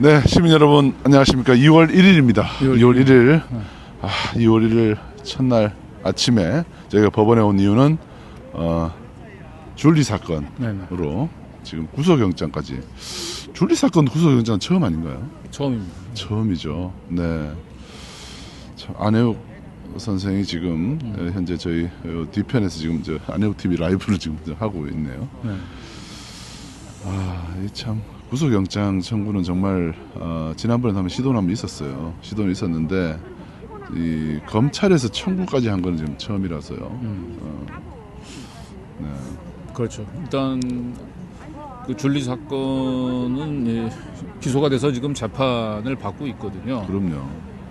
네, 시민 여러분 안녕하십니까? 2월 1일입니다. 2월 1일. 아, 2월 1일 첫날 아침에 저희가 법원에 온 이유는 어, 줄리 사건으로 네네. 지금 구속영장까지. 줄리 사건 구속영장 처음 아닌가요? 처음입니다. 처음이죠. 네. 참, 안혜욱 선생이 지금 에, 현재 저희 어, 뒤편에서 지금 저 안혜욱 TV 라이브를 지금 저 하고 있네요. 네. 아, 이참 구속영장 청구는 정말 어, 지난번에 한번 시도는 한번 있었어요. 시도는 있었는데 이 검찰에서 청구까지 한 거는 지금 처음이라서요. 음. 어, 네. 그렇죠. 일단 그 줄리 사건은 예, 기소가 돼서 지금 재판을 받고 있거든요. 그럼요.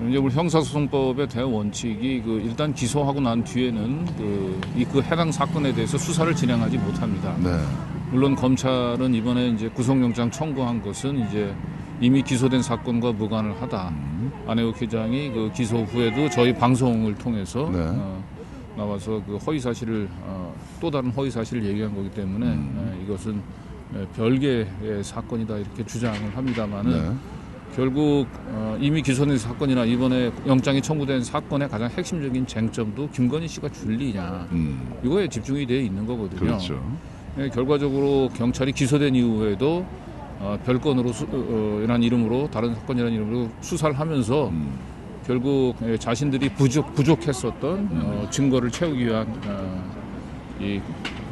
이제 우리 형사소송법의 대원칙이 그 일단 기소하고 난 뒤에는 그 이 그 해당 사건에 대해서 수사를 진행하지 못합니다. 네. 물론 검찰은 이번에 이제 구속영장 청구한 것은 이제 이미 기소된 사건과 무관을 하다. 음, 안혜욱 회장이 그 기소 후에도 저희 방송을 통해서 네. 어, 나와서 그 허위 사실을 어, 또 다른 허위 사실을 얘기한 거기 때문에 음. 어, 이것은 에, 별개의 사건이다 이렇게 주장을 합니다만은 네. 결국 어, 이미 기소된 사건이나 이번에 영장이 청구된 사건의 가장 핵심적인 쟁점도 김건희 씨가 줄리냐 음, 이거에 집중이 되어 있는 거거든요. 그렇죠. 예, 결과적으로 경찰이 기소된 이후에도 어, 별건으로 수, 어, 이란 이름으로 다른 사건이라는 이름으로 수사를 하면서 음, 결국 예, 자신들이 부족 부족했었던 어, 증거를 채우기 위한 어, 이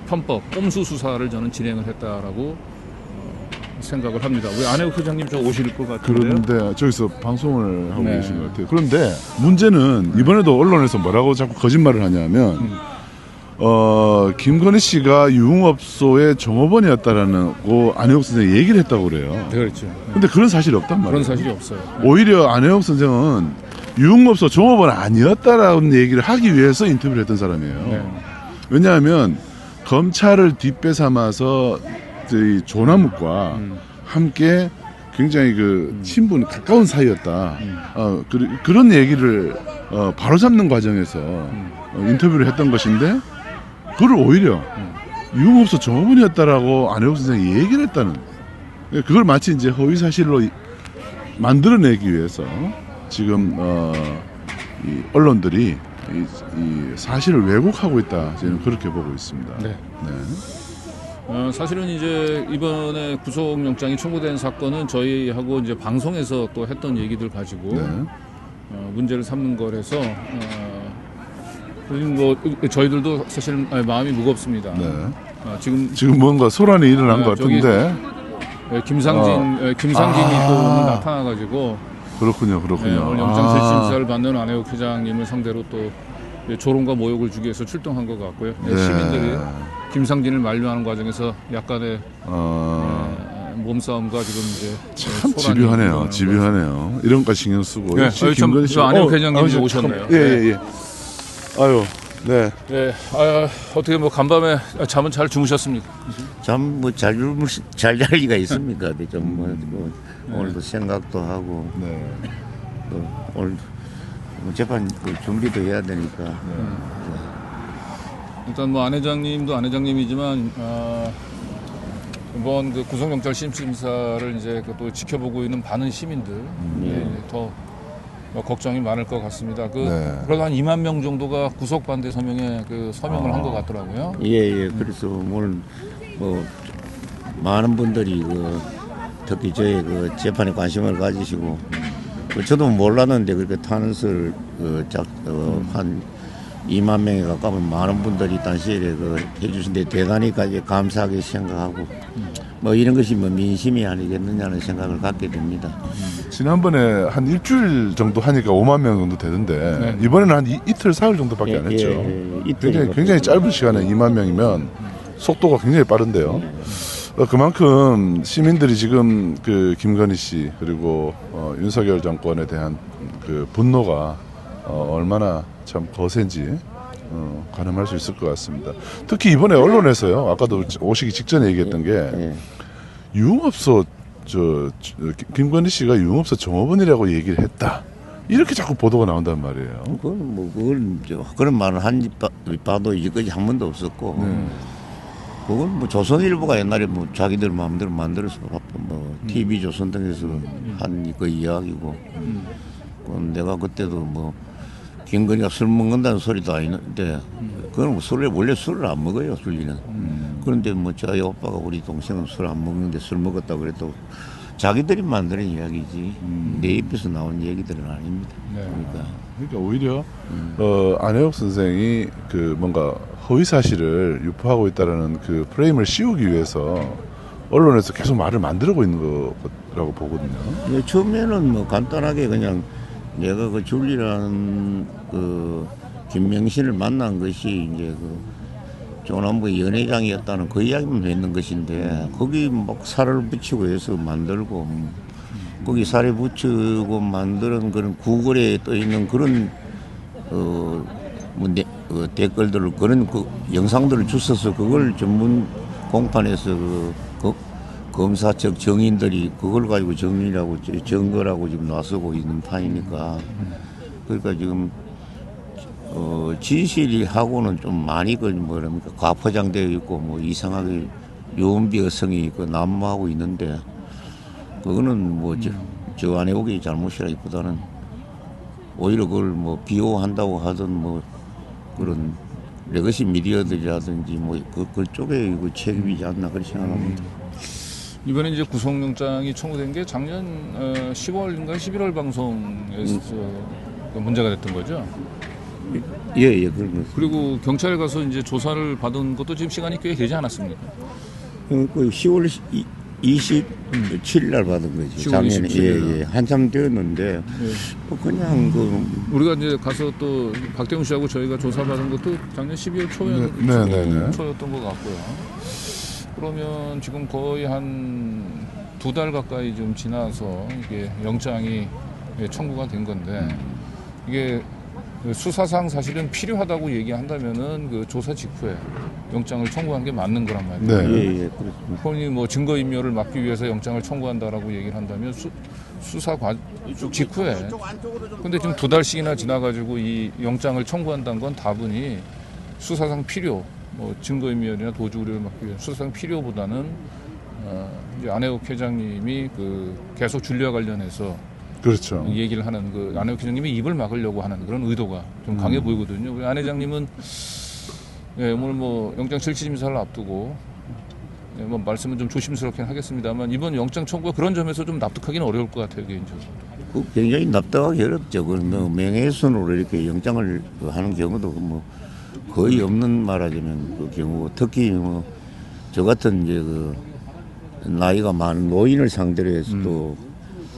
편법 꼼수 수사를 저는 진행을 했다라고 어, 생각을 합니다. 우리 안혜욱 회장님 저 오실 것 같은데요. 그런데 저기서 방송을 하고 네. 계신 것 같아요. 그런데 문제는 이번에도 언론에서 뭐라고 자꾸 거짓말을 하냐면 음. 어 김건희 씨가 유흥업소의 종업원이었다라는 고 안혜욱 선생이 얘기를 했다고 그래요. 그렇죠. 네. 근데 그런 사실이 없단 말이에요. 그런 사실이 없어요. 오히려 안혜욱 선생은 유흥업소 종업원 아니었다라는 얘기를 하기 위해서 인터뷰를 했던 사람이에요. 네. 왜냐하면 검찰을 뒷배 삼아서 저희 조남욱과 음. 함께 굉장히 그 친분 가까운 사이였다. 음. 어, 그, 그런 얘기를 어, 바로 잡는 과정에서 음. 어, 인터뷰를 했던 것인데 그걸 오히려 유흥업소 종업원이었다라고 안혜욱 선생이 얘기를 했다는 그걸 마치 이제 허위 사실로 이- 만들어내기 위해서 지금 어, 이 언론들이 이, 이 사실을 왜곡하고 있다 저는 그렇게 보고 있습니다. 네. 네. 어, 사실은 이제 이번에 구속영장이 청구된 사건은 저희하고 이제 방송에서 또 했던 얘기들 가지고 네. 어, 문제를 삼는 거라서 어, 뭐 저희들도 사실 마음이 무겁습니다. 네. 어, 지금 지금 뭔가 소란이 일어난 아, 것 같은데 예, 김상진 예, 김상진이 아. 또 나타나가지고 그렇군요, 예, 그렇군요. 오늘 영장 아, 실심사를 받는 안혜욱 회장님을 상대로 또 예, 조롱과 모욕을 주기 위해서 출동한 것 같고요. 예, 네. 시민들이 김상진을 만류하는 과정에서 약간의 어, 예, 몸싸움과 지금 이제 참 집요하네요, 집요하네요. 이런 거 신경 쓰고. 네, 김건희 씨- 저 안혜욱 어, 저- 오셨네요. 예, 예, 예. 아유, 네. 예, 아, 어떻게 뭐 간밤에 잠은 잘 주무셨습니까? 잠뭐잘 잘잘 리가 있습니까? 좀뭐 뭐, 오늘도 생각도 하고 네. 또 오늘 뭐 재판 그 준비도 해야 되니까 일단 뭐 안 회장님도 안 회장님이지만 아, 이번 그 구속영장 심심사를 이제 그또 지켜보고 있는 많은 시민들 예, 더뭐 걱정이 많을 것 같습니다. 그 네. 그래도 한 2만 명 정도가 구속 반대 서명에 그 서명을 한것 같더라고요. 예예 그래서 오늘 뭐 많은 분들이 그 특히 저희 그 재판에 관심을 가지시고 그 저도 몰랐는데 그렇게 탄원서를 그작한 2만 명에 가까운 많은 분들이 당시에 그 해주신데 대단히까지 감사하게 생각하고 뭐 이런 것이 뭐 민심이 아니겠느냐는 생각을 갖게 됩니다. 지난번에 한 일주일 정도 하니까 5만 명 정도 되던데 네. 이번에는 한 이, 이틀 사흘 정도밖에 안 했죠. 예, 이틀이 굉장히 굉장히 짧은 시간에 2만 명이면 속도가 굉장히 빠른데요. 어, 그만큼 시민들이 지금 그 김건희 씨 그리고 어, 윤석열 정권에 대한 그 분노가 어, 얼마나 참 거센지 어, 가늠할 수 있을 것 같습니다. 특히 이번에 언론에서요. 아까도 오시기 직전에 얘기했던 게 예. 유흥업소 저, 저 김건희 씨가 유흥업소 종업원이라고 얘기를 했다. 이렇게 자꾸 보도가 나온단 말이에요. 그건 뭐 그걸 저 그런 말을 한 바- 봐도 이거까지 한 번도 없었고 그건 뭐 조선일보가 옛날에 뭐 자기들 마음대로 만들어서 뭐 TV 조선 등에서 한 그 이야기고 그건 내가 그때도 뭐 김건희가 술 먹는다는 소리도 아닌데 그건 뭐 술을 원래 술을 안 먹어요 술리는. 그런데 뭐 저희 오빠가 우리 동생은 술 안 먹는데 술 먹었다 그래도 자기들이 만드는 이야기지. 내 입에서 나온 얘기들은 아닙니다. 네. 그러니까. 그러니까 오히려 어, 안혜옥 선생이 그 뭔가 허위 사실을 유포하고 있다라는 그 프레임을 씌우기 위해서 언론에서 계속 말을 만들고 있는 거라고 보거든요. 네, 처음에는 뭐 간단하게 그냥 내가 그 줄리라는 그 김명신을 만난 것이 이제 그 조남부 연회장이었다는 그 이야기만 했는 것인데 거기 막 살을 붙이고 해서 만들고 음, 거기 살에 붙이고 만드는 그런 구글에 떠 있는 그런 어뭐 어, 댓글들을 그런 그 영상들을 주셔서 그걸 전문 공판에서 그, 그 검사 측 정인들이 그걸 가지고 저- 증거라고 지금 나서고 있는 판이니까 그러니까 지금 어 진실이 하고는 좀 많이 그 뭐랍니까 과포장되어 있고 뭐 이상하게 유언비 어성이 그 난무하고 있는데 그거는 뭐저 저 안에 오기 잘못이라기보다는 오히려 그걸 뭐 비호한다고 하던 뭐 그런 레거시 미디어들이라든지 뭐 그, 그쪽에 그 책임이지 않나 그렇게 생각합니다. 이번에 이제 구속영장이 청구된 게 작년 어, 10월인가 11월 방송에서 그 문제가 됐던 거죠. 예, 예, 그런 거. 그리고 경찰에 가서 이제 조사를 받은 것도 지금 시간이 꽤 되지 않았습니까? 그, 그 10월 27일 날 받은 거지. 10월 작년에 27일 날. 예, 예. 한참 되었는데 뭐 그냥 그 우리가 이제 가서 또 박대웅 씨하고 저희가 조사받은 것도 작년 12월 초였, 네, 네, 네, 네. 초였던 것 같고요. 그러면 지금 거의 한 두 달 가까이 좀 지나서 이게 영장이 예, 청구가 된 건데 이게 그 수사상 사실은 필요하다고 얘기한다면은 그 조사 직후에 영장을 청구한 게 맞는 거란 말이에요. 네. 예, 예, 그렇습니다. 본인이 뭐 증거 인멸을 막기 위해서 영장을 청구한다라고 얘기를 한다면 수, 수사 과 직후에 근데 지금 두 달씩이나 지나가지고 이 영장을 청구한다는 건 다분히 수사상 필요 뭐 증거인멸이나 도주 우려를 막기 위해 수사상 필요보다는 어, 이제 안혜욱 회장님이 그 계속 줄리와 관련해서 그렇죠. 얘기를 하는 그 안혜욱 회장님이 입을 막으려고 하는 그런 의도가 좀 강해 보이거든요. 우리 안 회장님은 예, 오늘 뭐 영장 실질심사를 앞두고 예, 뭐 말씀은 좀 조심스럽긴 하겠습니다만 이번 영장 청구가 그런 점에서 좀 납득하기는 어려울 것 같아요 개인적으로. 그 굉장히 납득하기 어렵죠. 그뭐 명예훼손으로 이렇게 영장을 그 하는 경우도 뭐 거의 없는 말하자면 그 경우고 특히 뭐 저 같은 이제 그 나이가 많은 노인을 상대로 해서도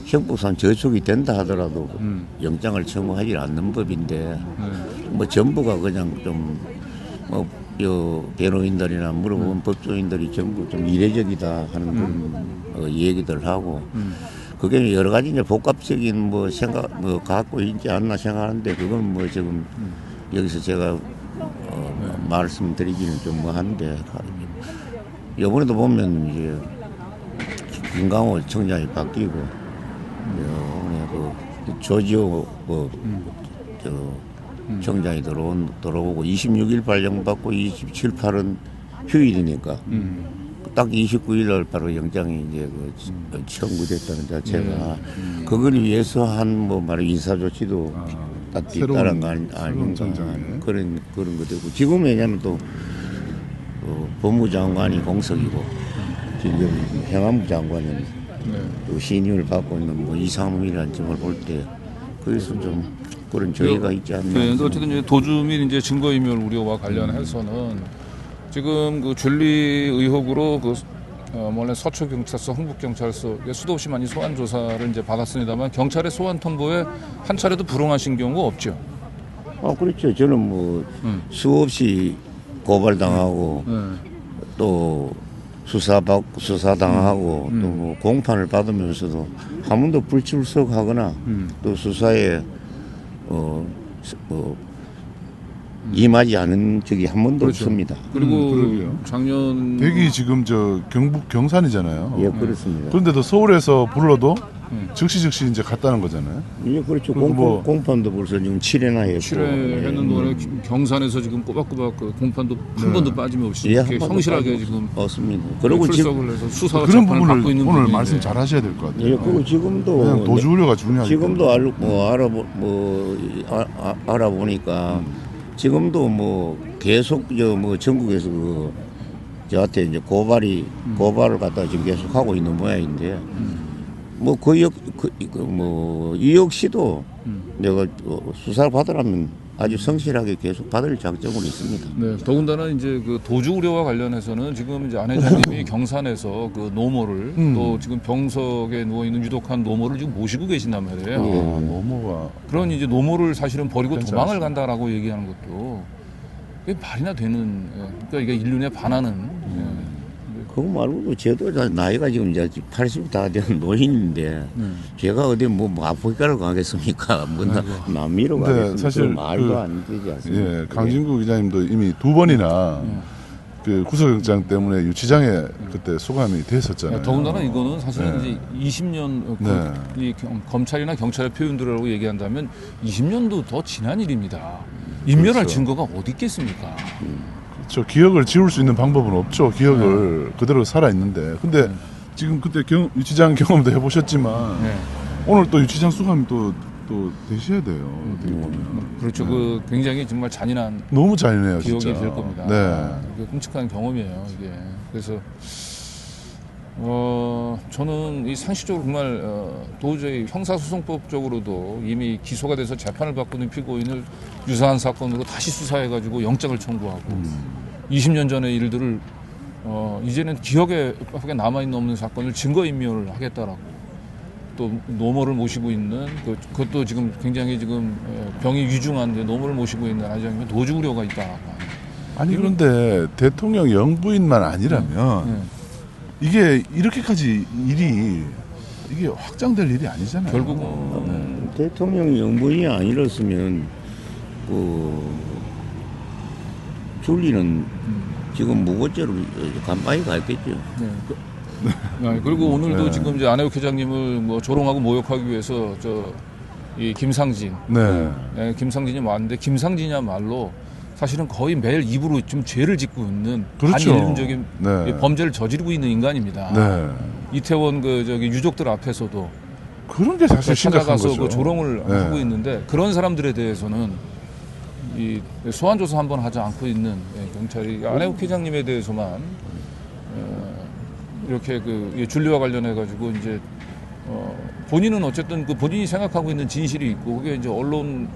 형법상 저촉이 된다 하더라도 음. 영장을 청구하지 않는 법인데 네. 뭐 전부가 그냥 좀뭐 변호인들이나 물어보면 법조인들이 전부 좀 이례적이다 하는 그런 어, 얘기들 하고 그게 여러 가지 이제 복합적인 뭐 생각 뭐 갖고 있지 않나 생각하는데 그건 뭐 지금 여기서 제가 어, 말씀드리기는 좀 뭐한데 이번에도 보면 이제 김강호 청장이 바뀌고 이번에 그 조지호 그 저 청장이 들어온 들어오고 26일 발령받고 27, 8은 휴일이니까 딱 29일 날 바로 영장이 이제 그 음. 청구됐다는 자체가 그걸 위해서 한 뭐 말해 인사 조치도 딱 뒤따른 거 아니, 아, 아닌가. 그런 그런 거 되고 지금 왜냐면 또 어, 법무장관이 공석이고 지금 행안부 장관은 네. 또 신임을 받고 있는 뭐 이상민이라는 점을 볼 때 거기서 좀 그런 저희가 있지 않나. 네, 어쨌든 이제 도주 및 이제 증거인멸 우려와 관련해서는 지금 그 줄리 의혹으로 그 어, 원래 서초 경찰서, 흥북 경찰서 수도 없이 많이 소환 조사를 이제 받았습니다만 경찰의 소환 통보에 한 차례도 불응하신 경우 없죠. 아 그렇죠. 저는 뭐 음. 수없이 고발당하고 네. 또 수사 받 수사 당하고 음. 또뭐 공판을 받으면서도 한 번도 불출석하거나 음. 또 수사에 어, 스- 뭐 임하지 않은 적이 한 번도 그렇죠. 없습니다. 그리고 음. 작년 대기 지금 저 경북 경산이잖아요. 예, 그렇습니다. 그런데도 서울에서 불러도 음. 즉시 즉시 이제 갔다는 거잖아요. 예, 그렇죠. 공판, 뭐- 공판도 벌써 지금 7회나 했고. 7회 했는 동안에 경산에서 지금 꼬박꼬박 그 공판도 한 번도 빠짐없이 예, 한 이렇게 번도 성실하게 빠짐없이. 지금 없습니다. 그리고 지금 출석을 해서 수사 그런 재판을 받고 있는 부분을 오늘 분인데 말씀 잘 하셔야 될 것 같아요. 예, 그리고 지금도 그냥 도주 우려가 중요하기 지금도 알, 뭐 알아보 뭐 아, 아, 알아보니까 지금도 뭐 계속 저 뭐 전국에서 그 저한테 이제 고발이 고발을 갖다 지금 계속 하고 있는 모양인데 뭐그역 그뭐 이 역시도 내가 어, 수사를 받으라면 아주 성실하게 계속 받을 작정으로 있습니다. 네, 더군다나 이제 그 도주 우려와 관련해서는 지금 이제 안 회장님이 경산에서 그 노모를 음. 또 지금 병석에 누워 있는 유독한 노모를 지금 모시고 계신단 말이에요. 아, 너무가 그런 이제 노모를 사실은 버리고 도망을. 간다라고 얘기하는 것도 그게 말이나 되는 예, 그러니까 이게 인륜에 반하는 예. 그거 말고도 저도 다 나이가 지금 이제 80 다 된 노인인데 제가 어디 뭐, 뭐 아프리카를 가겠습니까? 뭐 나, 남미로 근데 가겠습니까? 사실 말도 그- 안 되지 않습니까? 예, 강진구 기자님도 이미 두 번이나 그 구속영장 때문에 유치장에 그때 소감이 됐었잖아요. 예, 더군다나 이거는 사실은 네. 이제 20년 어, 그, 네. 이 경- 검찰이나 경찰의 표현들하고 얘기한다면 20년도 더 지난 일입니다. 인멸할 그렇죠. 증거가 어디 있겠습니까? 저 기억을 지울 수 있는 방법은 없죠. 기억을 그대로 살아 있는데. 근데 지금 그때 경, 유치장 경험도 해보셨지만 네. 오늘 또 유치장 수감이 또, 또 되셔야 돼요. 어떻게 보면. 그렇죠. 그 굉장히 정말 잔인한 너무 잔인해요, 기억이 진짜. 될 겁니다. 네. 끔찍한 경험이에요, 이게. 그래서 어 저는 이 상식적으로 정말 어, 도저히 형사소송법적으로도 이미 기소가 돼서 재판을 받고 있는 피고인을 유사한 사건으로 다시 수사해가지고 영장을 청구하고 음. 20년 전의 일들을 어 이제는 기억에 밖에 남아 있는 없는 사건을 증거 인멸을 하겠다라고 또 노모를 모시고 있는 그, 그것도 지금 굉장히 지금 어, 병이 위중한데 노모를 모시고 있는 안장님은 도주 우려가 하는. 아니, 그런데 대통령 영부인만 아니라면 네. 이게 이렇게까지 일이 이게 확장될 일이 아니잖아요. 결국은 대통령 영부인이 아니었으면 그 줄리는 지금 무고죄로 간파이 갔겠죠. 네. 그- 네, 그리고 오늘도 네. 지금 이제 안혜욱 회장님을 뭐 조롱하고 모욕하기 위해서 저 이 김상진, 네. 네, 김상진이 왔는데 김상진이야말로 사실은 거의 매일 입으로 좀 죄를 짓고 있는 그렇죠. 반인륜적인 네. 이 범죄를 저지르고 있는 인간입니다. 네. 이태원 그 저기 유족들 앞에서도 그런 게 사실 심각한 찾아가서 거죠. 그 조롱을 네. 하고 있는데 그런 사람들에 대해서는 이 소환 조사 한번 하지 않고 있는 예, 경찰이 안혜욱 회장님에 대해서만 어, 이렇게 그이 줄리와 관련해 가지고 이제 어, 본인은 어쨌든 그 본인이 생각하고 있는 진실이 있고 그게 이제 언론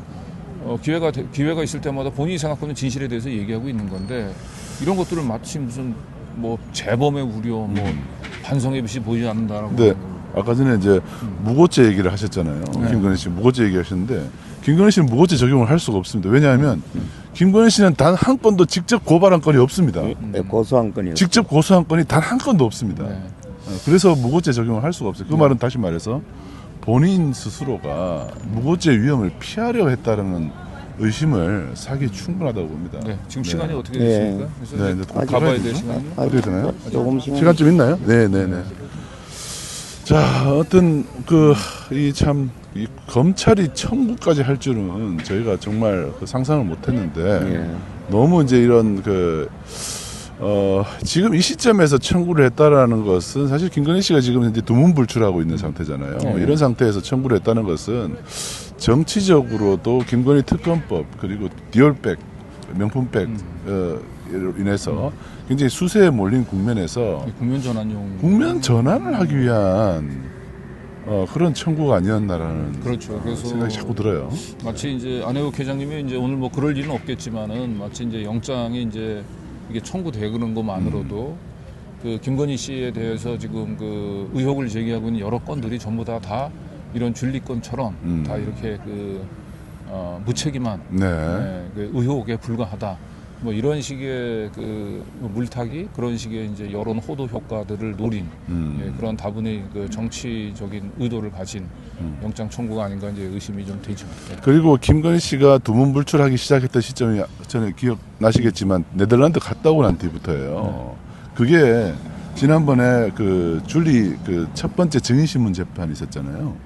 어, 기회가 되- 기회가 있을 때마다 본인이 생각하는 진실에 대해서 얘기하고 있는 건데 이런 것들을 마치 무슨 뭐 재범의 우려, 뭐 반성의 빛이 보이지 않는다라고. 걸로. 아까 전에 이제 무고죄 얘기를 하셨잖아요. 네. 김건희 씨 무고죄 얘기하셨는데 김건희 씨는 무고죄 적용을 할 수가 없습니다. 왜냐하면 김건희 씨는 단 한 건도 직접 고발한 건이 없습니다. 네, 고소한 건이요. 직접 고소한 건이 단 한 건도 없습니다. 네. 어, 그래서 무고죄 적용을 할 수가 없어요. 그 말은 다시 말해서 본인 스스로가 무고죄 위험을 피하려 했다는 의심을 사기 충분하다고 봅니다. 네, 지금 네. 시간이 어떻게 네. 되십니까? 그래서 네, 이제 곧 가봐야 가봐야 될 되죠? 시간이요? 어떻게 되나요? 조금 시간 시간 좀 있나요? 네, 네, 네. 자, 어떤 그 이 참 이 검찰이 청구까지 할 줄은 저희가 정말 그 상상을 못했는데 예. 너무 이제 이런 그 어, 지금 이 시점에서 청구를 했다라는 것은 사실 김건희 씨가 지금 현재 두문불출하고 있는 상태잖아요. 네. 이런 상태에서 청구를 했다는 것은 정치적으로도 김건희 특검법 그리고 디올백 명품백 어, 로 인해서 굉장히 수세에 몰린 국면에서 국면 전환용 국면 전환을 하기 위한 어, 그런 청구가 아니었나라는 그렇죠. 그래서 생각이 자꾸 들어요. 마치 이제 안혜욱 회장님이 이제 오늘 뭐 그럴 일은 없겠지만은 마치 이제 영장이 이제 이게 청구되는 것만으로도 그 김건희 씨에 대해서 지금 그 의혹을 제기하고 있는 여러 건들이 전부 다다 이런 줄리건처럼 음. 다 이렇게 그 어, 무책임한 네. 네, 그 의혹에 불과하다. 뭐 이런 식의 그 물타기 그런 식의 이제 여론 호도 효과들을 노린 음. 예, 그런 다분히 그 정치적인 의도를 가진 음. 영장 청구가 아닌가 이제 의심이 좀 되죠. 예. 그리고 김건희 씨가 두문불출하기 시작했던 시점이 전에 기억 나시겠지만 네덜란드 갔다 오고 난 뒤부터예요. 그게 지난번에 그 줄리 그 첫 번째 증인신문 재판이 있었잖아요.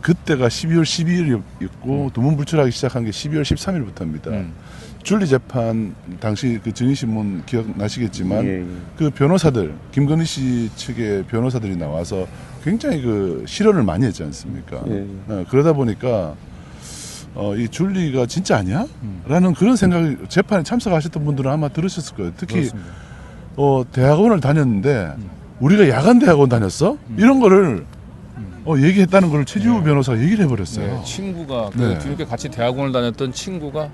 그때가 12월 12일이었고 두문불출하기 시작한 게 12월 13일부터입니다. 음. 줄리 재판 당시 그 증인신문 기억나시겠지만 예, 예. 그 변호사들 김건희 씨 측의 변호사들이 나와서 굉장히 그 실언을 많이 했지 않습니까? 예, 예. 어, 그러다 보니까 어, 이 줄리가 진짜 아니야? 라는 그런 생각이 재판에 참석하셨던 분들은 아마 들으셨을 거예요. 특히 그렇습니다. 어, 대학원을 다녔는데 우리가 야간 대학원 다녔어? 이런 거를 어, 얘기했다는 걸 최지우 변호사가 얘기를 해버렸어요. 네, 친구가 그 네. 뒤늦게 같이 대학원을 다녔던 친구가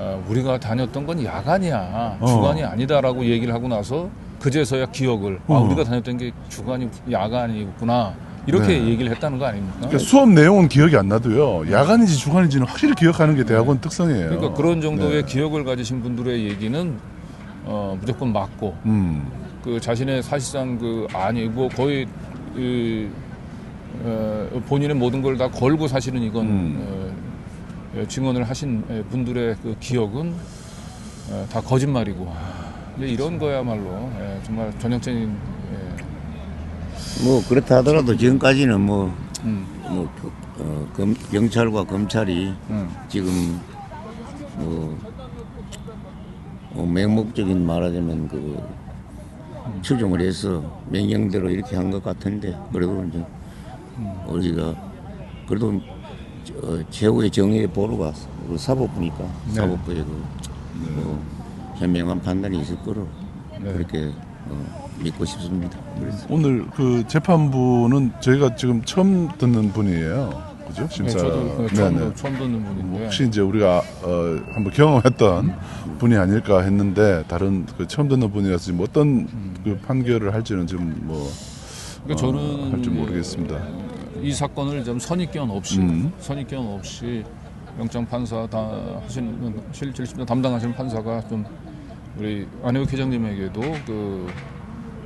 어, 우리가 다녔던 건 야간이야 어. 주간이 아니다라고 얘기를 하고 나서 그제서야 기억을 아 어. 우리가 다녔던 게 주간이 야간이구나 이렇게 네. 얘기를 했다는 거 아닙니까? 그러니까 수업 내용은 기억이 안 나도요. 야간인지 주간인지는 확실히 기억하는 게 대학원 특성이에요. 그러니까 그런 정도의 네. 기억을 가지신 분들의 얘기는 어, 무조건 맞고 음. 그 자신의 사실상 그 아니고 거의 그, 어, 본인의 모든 걸 다 걸고 사실은 이건 음. 어, 예, 증언을 하신 예, 분들의 그 기억은 어, 다 거짓말이고. 이제 이런 거야말로 예, 정말 전형적인 예, 뭐 그렇다 하더라도 지금까지는 뭐, 음, 뭐 그, 어, 검, 경찰과 검찰이 음, 지금 뭐 어, 맹목적인 말하자면 그 추종을 해서 명령대로 이렇게 한 것 같은데 그래도 이제 우리가 그래도 저, 최후의 정의의 보루가 그 사법부니까 사법부의 그 뭐, 현명한 판단이 있을 거로 네. 그렇게 어, 믿고 싶습니다. 그래서 오늘 그 재판부는 저희가 지금 처음 듣는 분이에요. 그죠? 예, 심사. 저도 어, 처음, 네네. 처음 듣는 분인데 혹시 이제 우리가 어, 한번 경험했던 분이 아닐까 했는데 다른 그 처음 듣는 분이라서 지금 어떤 그 판결을 할지는 지금 뭐 그러니까 저는 할줄 모르겠습니다. 이 사건을 좀 선입견 없이 음. 선입견 없이 영장 판사 다 하시는 실질심사 담당하시는 판사가 좀 우리 안혜욱 회장님에게도 그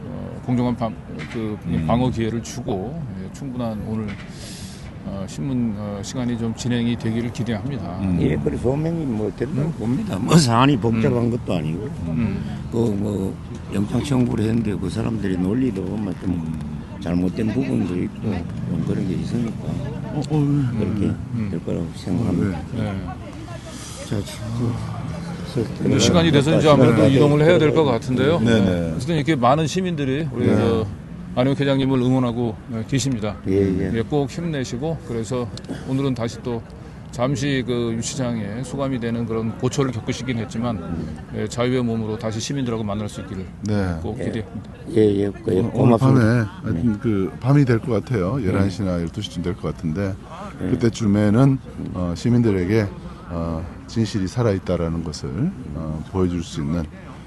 어, 공정한 방, 그 음. 방어 기회를 주고 예, 충분한 오늘 어, 신문 어, 시간이 좀 진행이 되기를 기대합니다. 음. 예, 그래 소명이 뭐 된다고 봅니다. 뭐 사안이 복잡한 것도 아니고 음. 그뭐 영장 청구를 했는데 그 사람들이 논리도 뭐좀 잘못된 부분도 있고 좀 그런 게 있으니까 어, 어, 그렇게 될 거라고 생각합니다. 네. 자, 저, 뭐 시간이 돼서 이제 아무래도 이동을 해야 될 것 같은데요. 네네. 어쨌든 이렇게 많은 시민들이 우리 네. 저 안혜욱 회장님을 응원하고 어, 계십니다. 예, 예. 예, 꼭 힘내시고 그래서 오늘은 다시 또 잠시 그 유치장에 수감이 되는 그런 고초를 겪으시긴 했지만 예, 자유의 몸으로 다시 시민들하고 만날 수 있기를 네. 꼭 기대합니다. 예, 예, 그, 예, 오늘 고맙습니다. 밤에 하여튼 그 밤이 될 것 같아요. 11시나 12시쯤 될 것 같은데 그때쯤에는 어, 시민들에게 어, 진실이 살아있다라는 것을 어, 보여줄 수 있는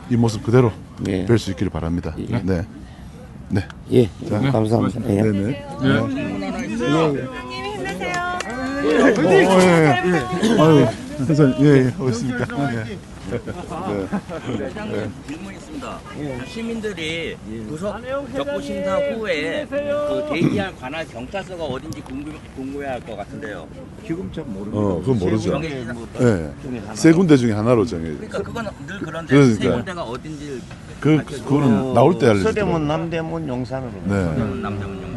이 모습 그대로 예. 뵐 수 있기를 바랍니다. 예. 네. 네. 예, 네. 감사합니다. 예. 네네. 회장님 힘내세요. 어, 예, 예. 아유, 선생님, 예, 예, 어딨습니까? 예. 회장님 질문 있습니다. 시민들이 구속 적고 심사 후에 그 대기할 관할 경찰서가 어딘지 궁금, 궁금해할 것 같은데요. 지금 참 모르겠다. 어, 그건 모르죠. 정해 예. 세 군데 중에 하나로 정해. 그러니까 그건 늘 그런데 그러니까요. 세 군데가 어딘지 그, 그거는 나올 때 알려주더라고요. 서대문, 남대문, 용산으로. 네. 남대문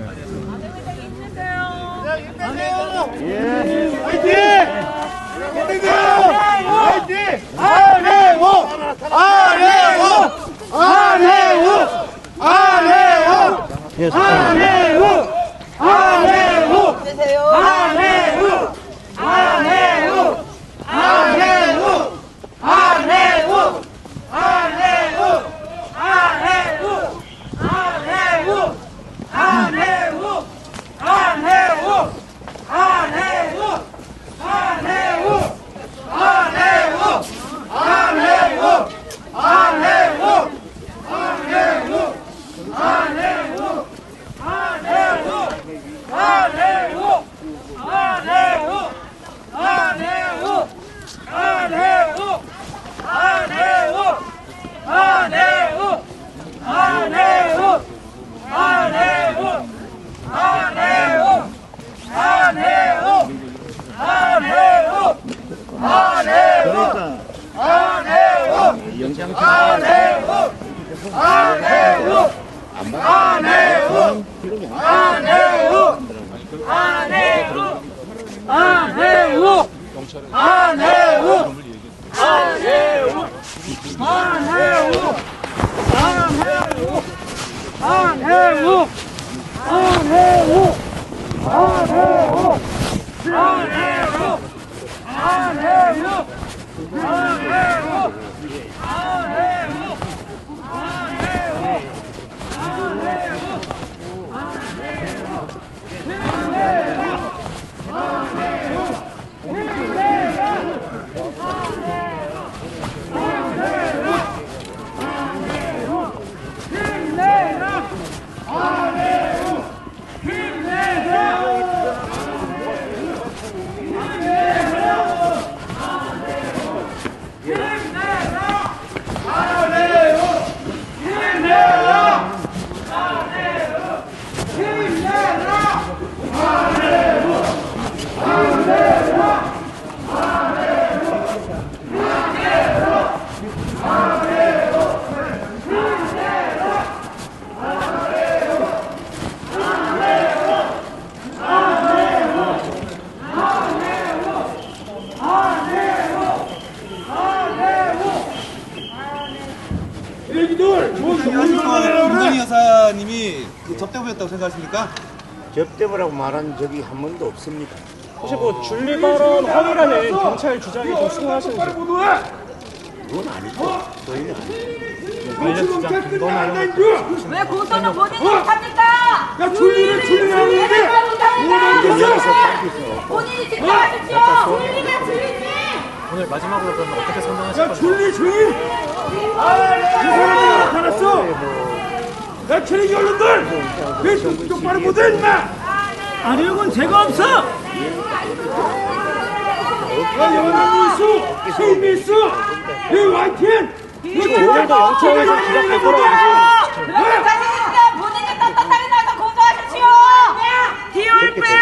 영사. 안해우 그 접대부였다고 생각하십니까? 접대부라고 말한 적이 한 번도 없습니다. 혹시 뭐 줄리 발언 허위라는 경찰 주장이 좀 수긍하시는지. 그건 아니고 저희는 아니고. 왜 고소는 본인이 못합니까? 야 줄리를 줄리라는데 여기서 밖에서 본인이 직접 하십시오. 줄리가 줄리지. 오늘 마지막으로 그러면 어떻게 선정하실 야 건지 줄리 주인! 이 사람이 나타났어 야 트레이 언론들! 왜 똑바로 못해 임마? 아니건 죄가 없어! 야 미수! 세미수! 이 YTN 오늘도 영창에서 기각할 거라고! 있으면 본인이 떳떳하게 나서 고소하십시오. 디올프의